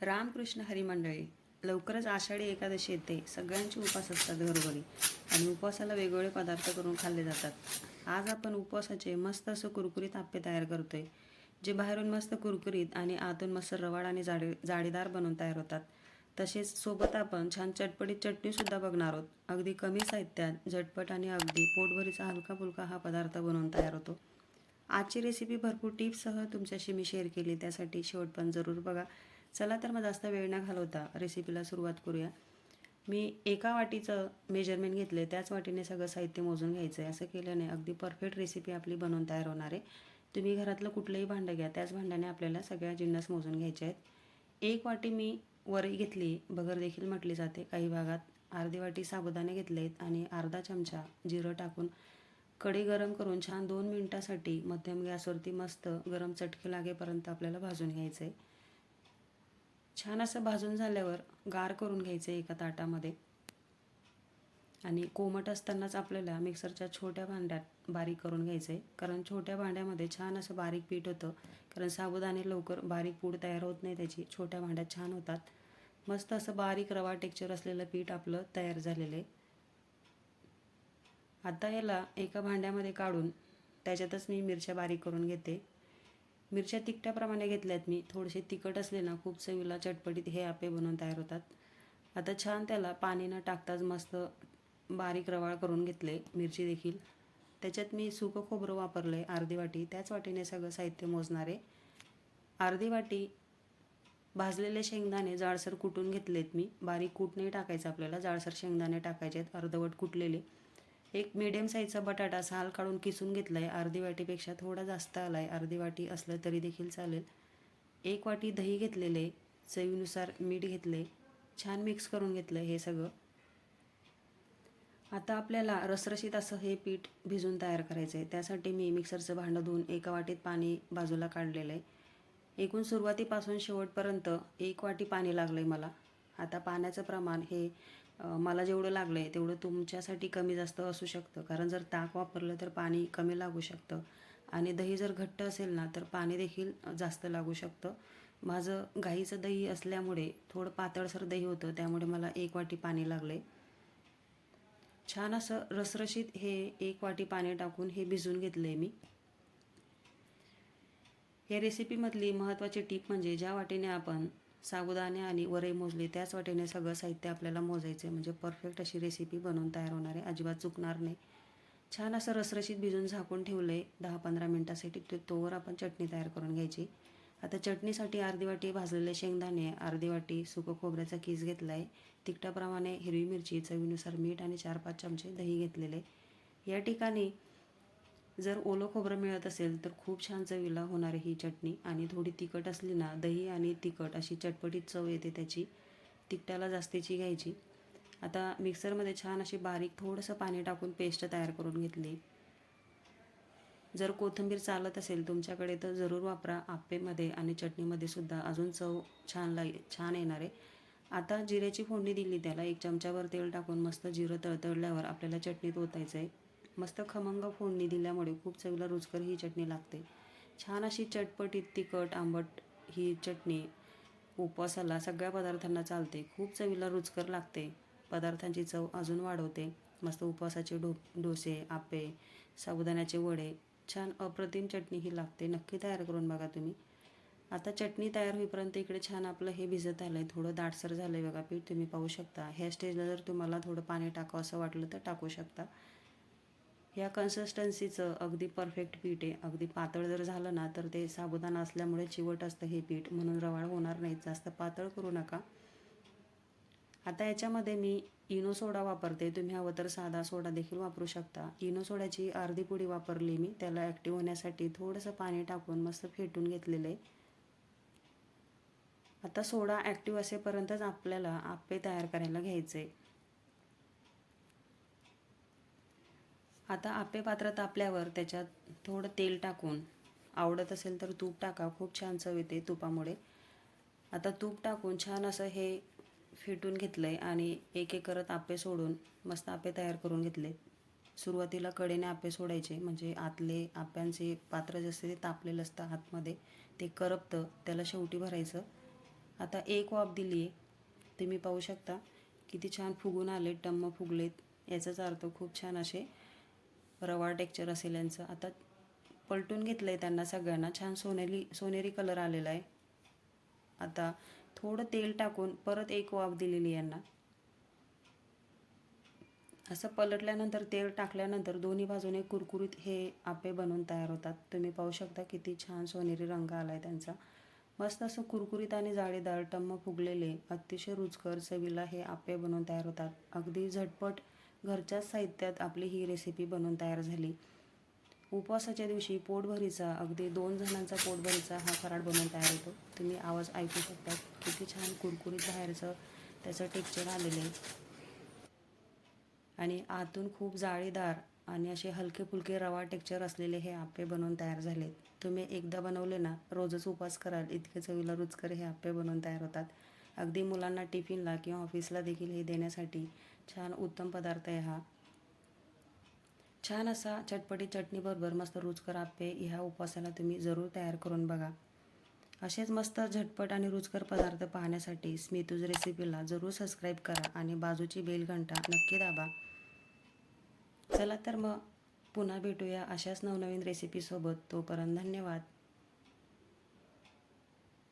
रामकृष्ण हरिमंडळी लवकरच आषाढी एकादशी येते सगळ्यांचे उपवास असतात घरोघरी आणि उपवासाला वेगवेगळे पदार्थ करून खाल्ले जातात. आज आपण उपवासाचे मस्त असं कुरकुरीत आप्पे तयार करतोय जे बाहेरून मस्त कुरकुरीत आणि आतून मस्त रवाड आणि जाडी जाडीदार बनवून तयार होतात. तसेच सोबत आपण छान चटपटीत चटणीसुद्धा बघणार आहोत. अगदी कमी साहित्यात झटपट आणि अगदी पोटभरीचा हलका फुलका हा पदार्थ बनवून तयार होतो. आजची रेसिपी भरपूर टिप्ससह तुमच्याशी मी शेअर केली त्यासाठी शेवट पण जरूर बघा. चला तर मग जास्त वेळ न घालवता रेसिपीला सुरुवात करूया. मी एका वाटीचं मेजरमेंट घेतले त्याच वाटीने सगळं साहित्य मोजून घ्यायचं आहे असं केल्याने अगदी परफेक्ट रेसिपी आपली बनवून तयार होणार आहे. तुम्ही घरातलं कुठलंही भांडं घ्या. त्याच भांड्याने आपल्याला सगळ्या जिन्नस मोजून घ्यायचे आहेत. एक वाटी मी वरई घेतली. बगर देखील म्हटली जाते. काही भागात अर्धी वाटी साबुदाणे घेतले आहेत आणि अर्धा चमचा जिरं टाकून कढी गरम करून छान दोन मिनटासाठी मध्यम गॅसवरती मस्त गरम चटके लागेपर्यंत आपल्याला भाजून घ्यायचं आहे छान असं भाजून झाल्यावर गार करून घ्यायचं आहे एका ताटामध्ये. आणि कोमट असतानाच आपल्याला मिक्सरच्या छोट्या भांड्यात बारीक करून घ्यायचं आहे कारण छोट्या भांड्यामध्ये छान असं बारीक पीठ होतं. कारण साबुदाणे लवकर बारीक पूड तयार होत नाही त्याची छोट्या भांड्यात छान होतात. मस्त असं बारीक रवा टेक्चर असलेलं पीठ आपलं तयार झालेलं आहे आता याला एका भांड्यामध्ये काढून त्याच्यातच मी मिरच्या बारीक करून घेते. मिरच्या तिखटाप्रमाणे घेतल्यात मी. थोडेसे तिखट असले ना खूप चवीला चटपटीत हे आपे बनवून तयार होतात. आता छान त्याला पाणी न टाकताच मस्त बारीक रवाळ करून घेतले मिरची देखील. त्याच्यात मी सुकं खोबरं वापरलं आहे अर्धी वाटी. त्याच वाटीने सगळं साहित्य मोजणार आहे. अर्धी वाटी भाजलेले शेंगदाणे जाडसर कुटून घेतलेत मी. बारीक कूट नाही टाकायचं आपल्याला. जाडसर शेंगदाणे टाकायचे आहेत. अर्धवट कुटलेले. एक मिडियम साईजचा बटाटा साल काढून किसून घेतला आहे अर्धी वाटीपेक्षा थोडा जास्त आला आहे अर्धी वाटी असलं तरी देखील चालेल. एक वाटी दही घेतलेले चवीनुसार मीठ घेतले छान मिक्स करून घेतलं हे सगळं. आता आपल्याला रसरशीत असं हे पीठ भिजून तयार करायचं आहे त्यासाठी मी मिक्सरचं भांडं धुवून एका वाटीत पाणी बाजूला काढलेलं आहे. एकूण सुरुवातीपासून शेवटपर्यंत एक वाटी पाणी लागलं आहे मला. आता पाण्याचं प्रमाण हे मला जेवढं लागलं आहे तेवढं तुमच्यासाठी कमी जास्त असू शकतं. कारण जर ताक वापरलं तर पाणी कमी लागू शकतं. आणि दही जर घट्ट असेल ना तर पाणी देखील जास्त लागू शकतं. माझं गाईचं दही असल्यामुळे थोडं पातळसर दही होतं त्यामुळे मला एक वाटी पाणी लागले छान असं रसरशीत हे एक वाटी पाणी टाकून हे भिजून घेतलं आहे मी. या रेसिपीमधली महत्त्वाची टीप म्हणजे ज्या वाटीने आपण साबुदाणे आणि वरई मोजली. त्याच वाटेने सगळं साहित्य आपल्याला मोजायचं आहे म्हणजे परफेक्ट अशी रेसिपी बनवून तयार होणार आहे. अजिबात चुकणार नाही. छान असं रसरशीत भिजून झाकून ठेवलं आहे दहा पंधरा मिनटासाठी ते तोवर आपण चटणी तयार करून घ्यायची. आता चटणीसाठी अर्धी वाटी भाजलेले शेंगदाणे अर्धी वाटी सुकं खोबऱ्याचा किस घेतला आहे तिखटाप्रमाणे हिरवी मिरची चवीनुसार मीठ आणि चार पाच चमचे दही घेतलेले. या ठिकाणी जर ओलं खोबरं मिळत असेल तर खूप छान चवीला होणारी ही चटणी आणि थोडी तिखट असली ना दही आणि तिखट अशी चटपटीत चव येते त्याची. तिखटाला जास्तीची घ्यायची. आता मिक्सरमध्ये छान अशी बारीक थोडंसं पाणी टाकून पेस्ट तयार करून घेतली. जर कोथिंबीर चालत असेल तुमच्याकडे तर जरूर वापरा. आप्पेमध्ये आणि चटणीमध्ये सुद्धा अजून चव छान ला छान येणार आहे. आता जिऱ्याची फोडणी दिली त्याला एक चमच्यावर तेल टाकून मस्त जिरं तळतळल्यावर आपल्याला चटणीत ओतायचं आहे मस्त खमंग फोडणी दिल्यामुळे खूप चवीला रुचकर ही चटणी लागते. छान अशी चटपटीत तिखट आंबट ही चटणी उपवासाला सगळ्या पदार्थांना चालते. खूप चवीला रुचकर लागते. पदार्थांची चव अजून वाढवते. मस्त उपवासाचे डो डोसे आपे साबुदाण्याचे वडे छान अप्रतिम चटणी ही लागते. नक्की तयार करून बघा तुम्ही. आता चटणी तयार होईपर्यंत इकडे छान आपलं हे भिजत आलं आहे थोडं दाटसर झालं आहे बघा पीठ. तुम्ही पाहू शकता. ह्या स्टेजला जर तुम्हाला थोडं पाणी टाकावं असं वाटलं तर टाकू शकता. ह्या कन्सिस्टन्सीचं अगदी परफेक्ट पीठ आहे. अगदी पातळ जर झालं ना तर ते साबुदाणा असल्यामुळे चिवट असतं हे पीठ. म्हणून रवाळ होणार नाही. जास्त पातळ करू नका. आता याच्यामध्ये मी इनो सोडा वापरते. तुम्ही हवं तर साधा सोडा देखील वापरू शकता. इनो सोड्याची अर्धी पुडी वापरली मी. त्याला ॲक्टिव्ह होण्यासाठी थोडंसं पाणी टाकून मस्त फेटून घेतलेलं आहे. आता सोडा ॲक्टिव्ह असेपर्यंतच आपल्याला आप्पे तयार करायला घ्यायचे. आता आपे पात्र तापल्यावर त्याच्यात थोडं तेल टाकून आवडत असेल तर तूप टाका खूप छान चव येते तुपामुळे. आता तूप टाकून छान असं हे फेटून घेतलं आहे आणि एक एक करत आपे सोडून मस्त आपे तयार करून घेतले सुरुवातीला कडेने आपे सोडायचे म्हणजे आतले आप्यांचे पात्र जे असते ते तापलेलं असतं आतमध्ये ते करपतं त्याला शेवटी भरायचं. आता एक वाफ दिली आहे तुम्ही पाहू शकता किती छान फुगून आले टम्म फुगलेत याचाच अर्थ खूप छान असे रवा टेक्चर असेल यांचं. आता पलटून घेतलं आहे त्यांना सगळ्यांना. छान सोनेरी सोनेरी कलर आलेला आहे. आता थोडं तेल टाकून परत एक वाफ दिलेली यांना. असं पलटल्यानंतर तेल टाकल्यानंतर दोन्ही बाजूने कुरकुरीत हे आपे बनवून तयार होतात. तुम्ही पाहू शकता किती छान सोनेरी रंग आला आहे त्यांचा. मस्त असं कुरकुरीत आणि जाळीदार टम्म फुगलेले अतिशय रुचकर चवीला हे आपे बनवून तयार होतात. अगदी झटपट घरच्याच साहित्यात आपली ही रेसिपी बनवून तयार झाली. उपवासाच्या दिवशी पोटभरीचा अगदी दोन जणांचा पोटभरीचा हा फराळ बनवून तयार होतो. तुम्ही आवाज ऐकू शकता किती छान कुरकुरीत बाहेरचं त्याचं टेक्चर आलेलं आहे. आणि आतून खूप जाळीदार आणि असे हलके फुलके रवा टेक्चर असलेले हे आप्पे बनवून तयार झाले तुम्ही एकदा बनवले ना रोजच उपवास कराल. इतके चवीला रुचकर हे आप्पे बनवून तयार होतात. अगदी मुलांना टिफिनला किंवा ऑफिसला देखील हे देण्यासाठी छान उत्तम पदार्थ आहे हा. छान असा चटपटी चटणीबरोबर मस्त रुचकर आप्पे ह्या उपवासाला तुम्ही जरूर तयार करून बघा. असेच मस्त झटपट आणि रुचकर पदार्थ पाहण्यासाठी स्मितूज रेसिपीला जरूर सबस्क्राईब करा आणि बाजूची बेल घंटा नक्की दाबा. चला तर मग पुन्हा भेटूया अशाच नवनवीन रेसिपीसोबत तोपर्यंत धन्यवाद.